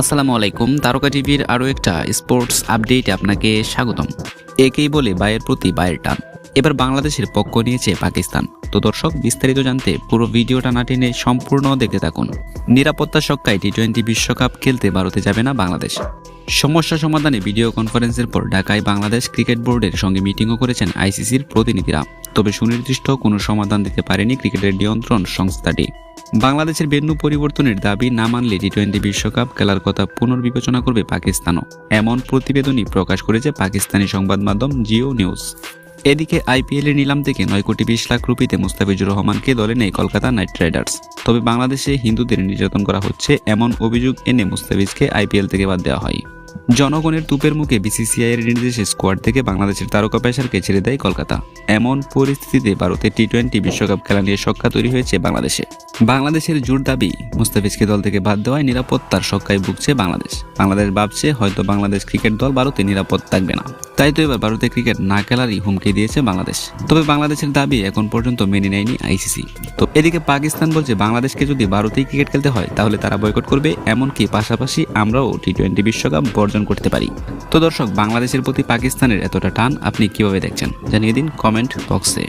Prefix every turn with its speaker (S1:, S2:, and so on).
S1: আসসালামু আলাইকুম, তারকা টিভির আরও একটা স্পোর্টস আপডেটে আপনাকে স্বাগতম। একেই বলে বায়ের প্রতি বায়ের টান। এবার বাংলাদেশের পক্ষ নিয়েছে পাকিস্তান। তো দর্শক, বিস্তারিত জানতে পুরো ভিডিওটা না টেনে সম্পূর্ণ দেখতে থাকুন। নিরাপত্তা সক্কায় টি টোয়েন্টি বিশ্বকাপ খেলতে ভারতে যাবে না বাংলাদেশ। সমস্যা সমাধানে ভিডিও কনফারেন্সের পর ঢাকায় বাংলাদেশ ক্রিকেট বোর্ডের সঙ্গে মিটিংও করেছেন আইসিসির প্রতিনিধিরা। তবে সুনির্দিষ্ট কোনো সমাধান দিতে পারেনি ক্রিকেটের নিয়ন্ত্রণ সংস্থাটি। বাংলাদেশের ভেন্যু পরিবর্তনের দাবি না মানলে টি টোয়েন্টি বিশ্বকাপ খেলার কথা পুনর্বিবেচনা করবে পাকিস্তানও। এমন প্রতিবেদনই প্রকাশ করেছে পাকিস্তানি সংবাদ মাধ্যম জিও নিউজ। এদিকে আইপিএল এর নিলাম থেকে নয় কোটি বিশ লাখ রুপিতে মুস্তাফিজুর রহমানকে দলে নেই কলকাতা নাইট রাইডার্স। তবে বাংলাদেশে হিন্দুদের নির্যাতন করা হচ্ছে, এমন অভিযোগ এনে মুস্তাফিজকে আইপিএল থেকে বাদ দেওয়া হয়। জনগণের তুপের মুখে বিসিসিআই এর নির্দেশে স্কোয়াড থেকে বাংলাদেশের তারকা পেশারকে ছেড়ে দেয় কলকাতা। এমন পরিস্থিতিতে ভারতে টি টোয়েন্টি বিশ্বকাপ খেলা নিয়ে শক্কা তৈরি হয়েছে বাংলাদেশে। বাংলাদেশের জোর দাবি, মুস্তাফিজকে দল থেকে বাদ দেওয়ায় নিরাপত্তার শক্কায় ভুগছে বাংলাদেশ। বাংলাদেশ ভাবছে হয়তো বাংলাদেশ ক্রিকেট দল ভারতে নিরাপদ থাকবে না। তাই তো এবার ভারতে ক্রিকেট না খেলারই হুমকি দিয়েছে বাংলাদেশ। তবে বাংলাদেশের দাবি এখন পর্যন্ত মেনে নেয়নি আইসিসি। তো এদিকে পাকিস্তান বলছে, বাংলাদেশকে যদি ভারতেই ক্রিকেট খেলতে হয়, তাহলে তারা বয়কট করবে, এমনকি পাশাপাশি আমরাও টি টোয়েন্টি বিশ্বকাপ বর্জন করতে পারি। তো দর্শক, বাংলাদেশের প্রতি পাকিস্তানের এতটা টান আপনি কীভাবে দেখছেন? জানিয়ে দিন কমেন্ট বক্সে।